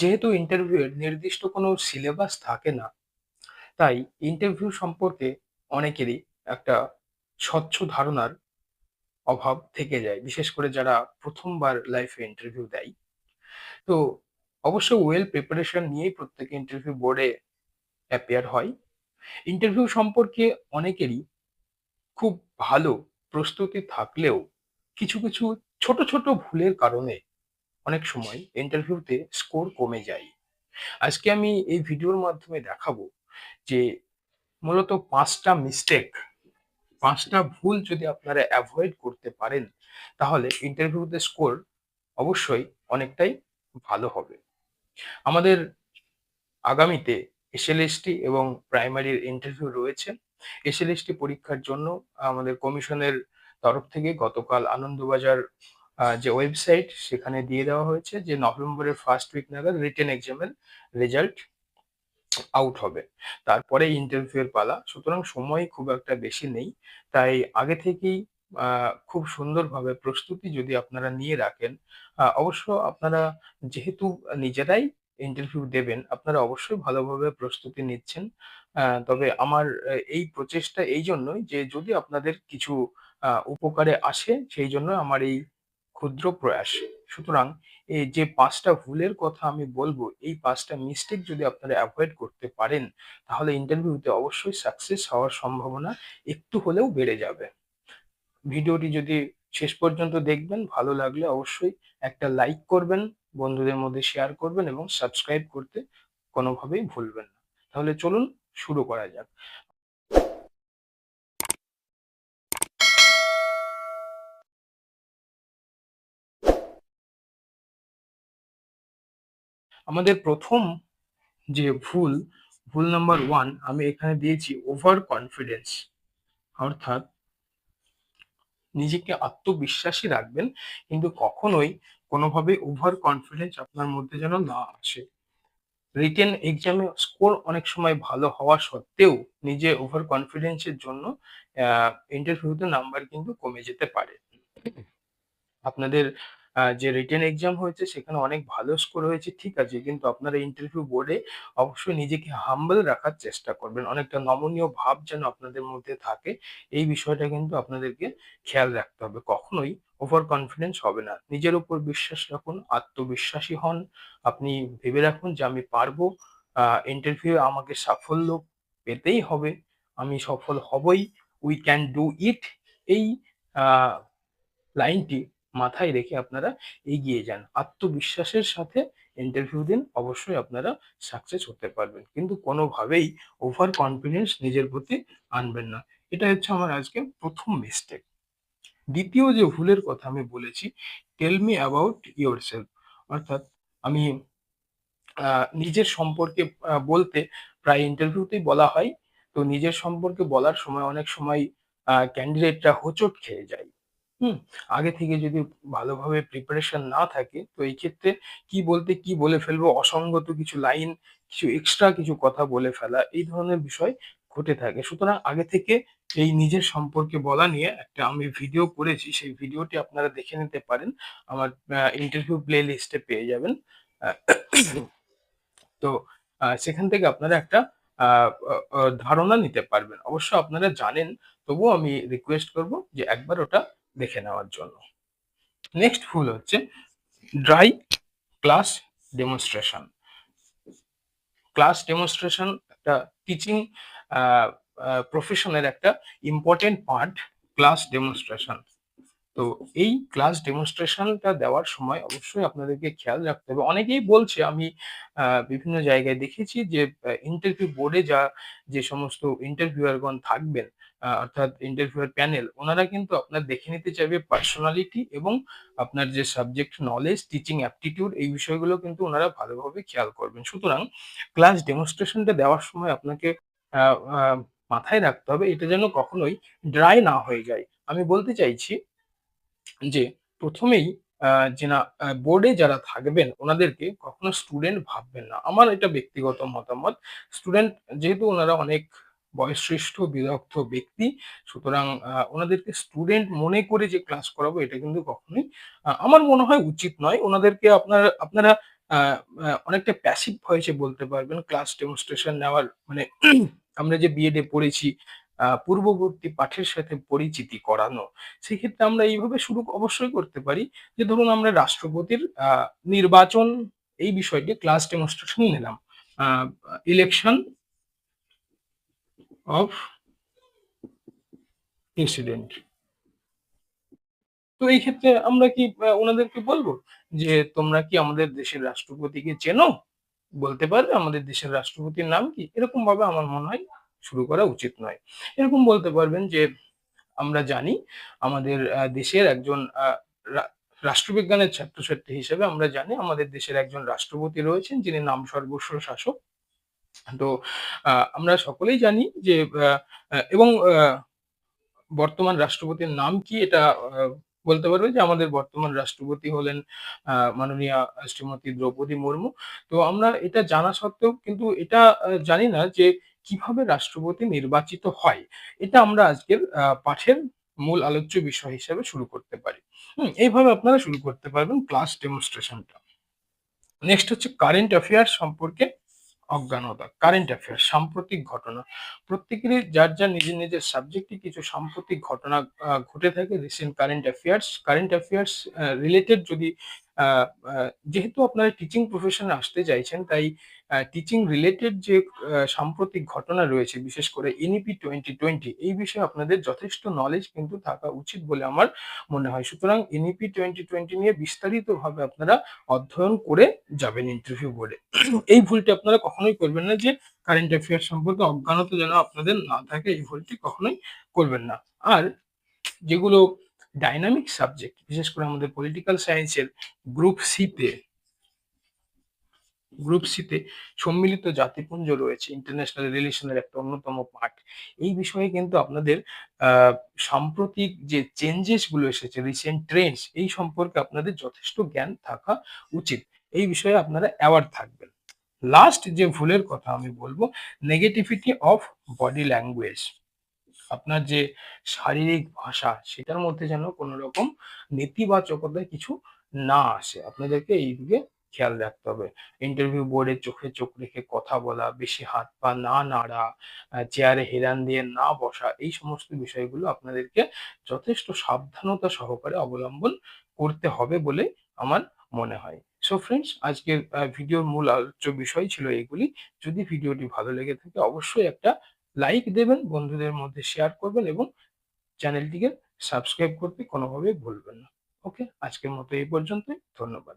যেহেতু ইন্টারভিউয়ের নির্দিষ্ট কোনো সিলেবাস থাকে না, তাই ইন্টারভিউ সম্পর্কে অনেকেরই একটা স্বচ্ছ ধারণার অভাব থেকে যায়। বিশেষ করে যারা প্রথমবার লাইফে ইন্টারভিউ দেয়। তো অবশ্য ওয়েল প্রিপারেশন নিয়েই প্রত্যেকে ইন্টারভিউ বোর্ডে অ্যাপিয়ার হয়। ইন্টারভিউ সম্পর্কে অনেকেরই খুব ভালো প্রস্তুতি থাকলেও কিছু, কিছু ছোট, ছোট ভুলের কারণে অনেক সময় ইন্টারভিউতে স্কোর কমে যায়। আজকে আমি এই ভিডিওর মাধ্যমে দেখাবো যে মূলত পাঁচটা মিস্টেক, পাঁচটা ভুল যদি আপনারা অ্যাভয়েড করতে পারেন, তাহলে ইন্টারভিউতে স্কোর অবশ্যই অনেকটাই ভালো হবে। আমাদের আগামীতে এসএলএসটি এবং প্রাইমারির ইন্টারভিউ রয়েছে। এসএলএসটি পরীক্ষার জন্য আমাদের কমিশনের তরফ থেকে গতকাল আনন্দবাজার যে ওয়েবসাইট সেখানে দিয়ে দেওয়া হয়েছে যে নভেম্বরের ফার্স্ট উইক নাগাদ রিটেন এক্সামের রেজাল্ট আউট হবে। তারপরে ইন্টারভিউ এর পালা। সুতরাং সময় খুব একটা বেশি নেই। তাই আগে থেকেই খুব সুন্দরভাবে প্রস্তুতি যদি আপনারা নিয়ে রাখেন, অবশ্য আপনারা যেহেতু নিজেরাই ইন্টারভিউ দেবেন, আপনারা অবশ্যই ভালোভাবে প্রস্তুতি নিচ্ছেন। তবে আমার এই প্রচেষ্টা এই জন্যই যে যদি আপনাদের কিছু উপকারে আসে, সেইজন্য আমার এই ক্ষুদ্র প্রয়াস। সুতরাং এই যে পাঁচটা ভুলের কথা আমি বলব এই পাঁচটা মিস্টেক যদি আপনারা অ্যাভয়েড করতে পারেন, তাহলে ইন্টারভিউতে অবশ্যই সাকসেস হওয়ার সম্ভাবনা একটু হলেও বেড়ে যাবে। ভিডিওটি যদি শেষ পর্যন্ত দেখবেন, ভালো লাগলে অবশ্যই একটা লাইক করবেন, বন্ধুদের মধ্যে শেয়ার করবেন এবং সাবস্ক্রাইব করতে কোনোভাবেই ভুলবেন না। তাহলে চলুন শুরু করা যাক। আমাদের প্রথম যে ভুল, ভুল নাম্বার ওয়ান আমি এখানে দিয়েছি ওভার কনফিডেন্স। অর্থাৎ নিজেকে আত্মবিশ্বাসী রাখবেন কিন্তু কখনোই কোনোভাবে ওভার কনফিডেন্স আপনার মধ্যে যেন না আসে। রিটেন এক্সামে স্কোর অনেক সময় ভালো হওয়া সত্ত্বেও নিজে ওভার কনফিডেন্স এর জন্য ইন্টারভিউতে নাম্বার কিন্তু কমে যেতে পারে। আপনাদের যে রিটেন এক্সাম হয়েছে সেখানে অনেক ভালো স্কোর হয়েছে ঠিক আছে। কিন্তু আপনারা ইন্টারভিউ বোর্ডে অবশ্যই নিজেকে হাম্বল রাখার চেষ্টা করবেন। অনেকটা নমনীয় ভাব যেন আপনাদের মধ্যে থাকে, এই বিষয়টা কিন্তু আপনাদেরকে খেয়াল রাখতে হবে। কখনোই ওভার কনফিডেন্স হবে না। নিজের উপর বিশ্বাস রাখুন, আত্মবিশ্বাসী হন। আপনি ভেবে রাখুন যে আমি পারব। ইন্টারভিউ আমাকে সাফল্য পেতেই হবে। আমি সফল হবই। উই ক্যান ডু ইট এই লাইনটি মাথায় রেখে আপনারা এগিয়ে যান। আত্মবিশ্বাসের সাথে ইন্টারভিউ দিন। অবশ্যই আপনারা সাকসেস হতে পারবেন। কিন্তু কোনোভাবেই ওভার কনফিডেন্স নিজের প্রতি আনবেন না। এটা হচ্ছে আমার আজকে প্রথম মিস্টেক। দ্বিতীয় যে ভুলের কথা আমি বলেছি, টেল মি অ্যাবাউট ইয়োরসেলফ অর্থাৎ আমি নিজের সম্পর্কে বলতে প্রায় ইন্টারভিউতেই বলা হয়। তো নিজের সম্পর্কে বলার সময় অনেক সময় ক্যান্ডিডেটরা হোঁচট খেয়ে যায়। হুম? আগে থেকে যদি ভালোভাবে প্রিপারেশন না থাকে, তো এই ক্ষেত্রে কি বলতে কি বলে ফেলব, অসঙ্গত কিছু লাইন, কিছু এক্সট্রা কিছু কথা বলে ফেলা, এই ধরনের বিষয় ঘটে থাকে। সুতরাং আগে থেকে এই নিজের সম্পর্কে বলা নিয়ে একটা আমি ভিডিও করেছি। সেই ভিডিওটি আপনারা দেখে নিতে পারেন। আমার ইন্টারভিউ প্লে লিস্টে পেয়ে যাবেন। তো সেখান থেকে আপনারা একটা ধারণা নিতে পারবেন। অবশ্য আপনারা জানেন, তবুও আমি রিকোয়েস্ট করব যে একবার ওটা দেখে নেওয়ার জন্য। নেক্সট ভুল হচ্ছে dry class demonstration. Class demonstration একটা টিচিং আ আ প্রফেশন এর একটা ইম্পর্টেন্ট পার্ট ক্লাস ডেমনস্ট্রেশন। তো এই ক্লাস ডেমনস্ট্রেশনটা দেওয়ার সময় অবশ্যই আপনাদেরকে খেয়াল রাখতে হবে। অনেকেই বলছে, আমি বিভিন্ন জায়গায় দেখেছি যে ইন্টারভিউ বোর্ডে যা, যে সমস্ত ইন্টারভিউয়ারগণ থাকবেন অর্থাৎ ইন্টারভিউয়ার প্যানেল ওনারা কিন্তু আপনার দেখে নিতে চাইবে পার্সোনালিটি এবং আপনার যে সাবজেক্ট নলেজ, টিচিং অ্যাপটিটিউড এই বিষয়গুলো কিন্তু ওনারা ভালোভাবে খেয়াল করবেন। সুতরাং ক্লাস ডেমনস্ট্রেশনটা দেওয়ার সময় আপনাকে মাথায় রাখতে হবে এটা যেন কখনোই ড্রাই না হয়ে যায়। আমি বলতে চাইছি যে ১ম এই যে না বোর্ডে যারা থাকবেন ওনাদেরকে কখনো স্টুডেন্ট ভাববেন না। আমার এটা ব্যক্তিগত মতামত। স্টুডেন্ট যেহেতু ওনারা অনেক বয়োঃশ্রেষ্ঠ, বিরক্ত ব্যক্তি, সুতরাং ওনাদেরকে স্টুডেন্ট মনে করে যে ক্লাস করাবো এটা কিন্তু কখনোই আমার মনে হয় উচিত নয়। ওনাদেরকে আপনারা আপনারা অনেকটা প্যাসিভ ভয়েসে বলতে পারবেন ক্লাস ডেমনস্ট্রেশন নেওয়ার মানে আমরা যে বিএড পড়েছি পূর্ববর্তী পাঠের সাথে পরিচিতি করানো। সেক্ষেত্রে আমরা এইভাবে শুরু অবশ্যই করতে পারি যে ধরুন আমরা রাষ্ট্রপতির নির্বাচন এই বিষয়টি ক্লাস ডেমনস্ট্রেশন নিলাম। Election of president. তো এই ক্ষেত্রে আমরা কি আ উনাদেরকে বলব যে, "তোমরা কি আমাদের দেশের রাষ্ট্রপতিকে চেনো? বলতে পারবে আমাদের দেশের রাষ্ট্রপতির নাম কি?" এরকমভাবে আমার মনে হয় শুরু করা উচিত নয়। এরকম বলতে পারবেন যে, "আমরা জানি আমাদের দেশের একজন রাষ্ট্রবিজ্ঞানের ছাত্রছাত্রী হিসেবে আমরা জানি আমাদের দেশের একজন রাষ্ট্রপতি রয়েছেন যিনি নাম সর্বস্ব শাসক। তো আমরা সকলেই জানি যে এবং বর্তমান রাষ্ট্রপতির নাম কি এটা বলতে পারবে যে আমাদের বর্তমান রাষ্ট্রপতি হলেন মাননীয়া শ্রীমতী দ্রৌপদী মুর্মু। তো আমরা এটা জানা সত্ত্বেও কিন্তু এটা জানি না যে কীভাবে রাষ্ট্রপতি নির্বাচিত হয়। এটা আমরা আজকের পাঠের মূল আলোচ্য বিষয় হিসেবে শুরু করতে পারি। হম, এইভাবে আপনারা শুরু করতে পারবেন ক্লাস ডেমনস্ট্রেশনটা। নেক্সট হচ্ছে কারেন্ট অ্যাফেয়ার্স সম্পর্কে অজ্ঞানতা। কারেন্ট অ্যাফেয়ার্স সাম্প্রতিক ঘটনা। প্রত্যেকেরই যার, যার নিজের, নিজের সাবজেক্টে কিছু সাম্প্রতিক ঘটনা ঘটে থাকে recent current affairs. Current affairs related যদি যেহেতু আপনারা টিচিং প্রফেশন আসতে চাইছেন তাই টিচিং রিলেটেড যে সাম্প্রতিক ঘটনা রয়েছে বিশেষ করে এনইপি 2020 এই বিষয়ে আপনাদের যথেষ্ট নলেজ কিন্তু থাকা উচিত বলে আমার মনে হয়। সুতরাং এনইপি 2020 নিয়ে বিস্তারিতভাবে আপনারা অধ্যয়ন করে যাবেন ইন্টারভিউ বোর্ডে। এই ভুলটি আপনারা কখনোই করবেন না যে কারেন্ট অ্যাফেয়ার্স সম্পর্কে অজ্ঞানত যেন আপনাদের না থাকে, এই ভুলটি কখনোই করবেন না। আর যেগুলো ডাইনামিক সাবজেক্ট বিশেষ করে আমাদের পলিটিক্যাল সায়েন্সের গ্রুপ সি তে গ্রুপ সি তে সম্মিলিত জাতিপুঞ্জ রয়েছে ইন্টারন্যাশনাল রিলেশনের একটা অন্যতম পার্ট। এই বিষয়ে কিন্তু আপনাদের সাম্প্রতিক যে চেঞ্জেসগুলো এসেছে রিসেন্ট ট্রেন্ডস এই সম্পর্কে আপনাদের যথেষ্ট জ্ঞান থাকা উচিত। এই বিষয়ে আপনারা অ্যাওয়ার থাকবেন। লাস্ট যে ভুলের কথা আমি বলব নেগেটিভিটি অফ বডি ল্যাঙ্গুয়েজ। আপনার যে শারীরিক ভাষা সেটার মধ্যে যেন কোন রকম নেতিবাচকতা কিছু না আসে। আপনাদেরকে এই দিকে খেয়াল রাখতে হবে। ইন্টারভিউ বোর্ডে চোখে চোখ রেখে কথা বলা, বেশি হাত পা না নাড়া, চেয়ারে হেলান দিয়ে না বসা এই সমস্ত বিষয়গুলো আপনাদেরকে যথেষ্ট সাবধানতা সহকারে অবলম্বন করতে হবে বলে আমার মনে হয়। সো ফ্রেন্ডস আজকের ভিডিওর মূল আলোচ্য বিষয় ছিল এগুলি। যদি ভিডিওটি ভালো লেগে থাকে অবশ্যই একটা লাইক দেবেন, বন্ধুদের মধ্যে শেয়ার করবেন এবং চ্যানেলটিকে সাবস্ক্রাইব করতে কোনোভাবেই ভুলবেন না। ওকে? আজকের মতো এই পর্যন্তই। ধন্যবাদ।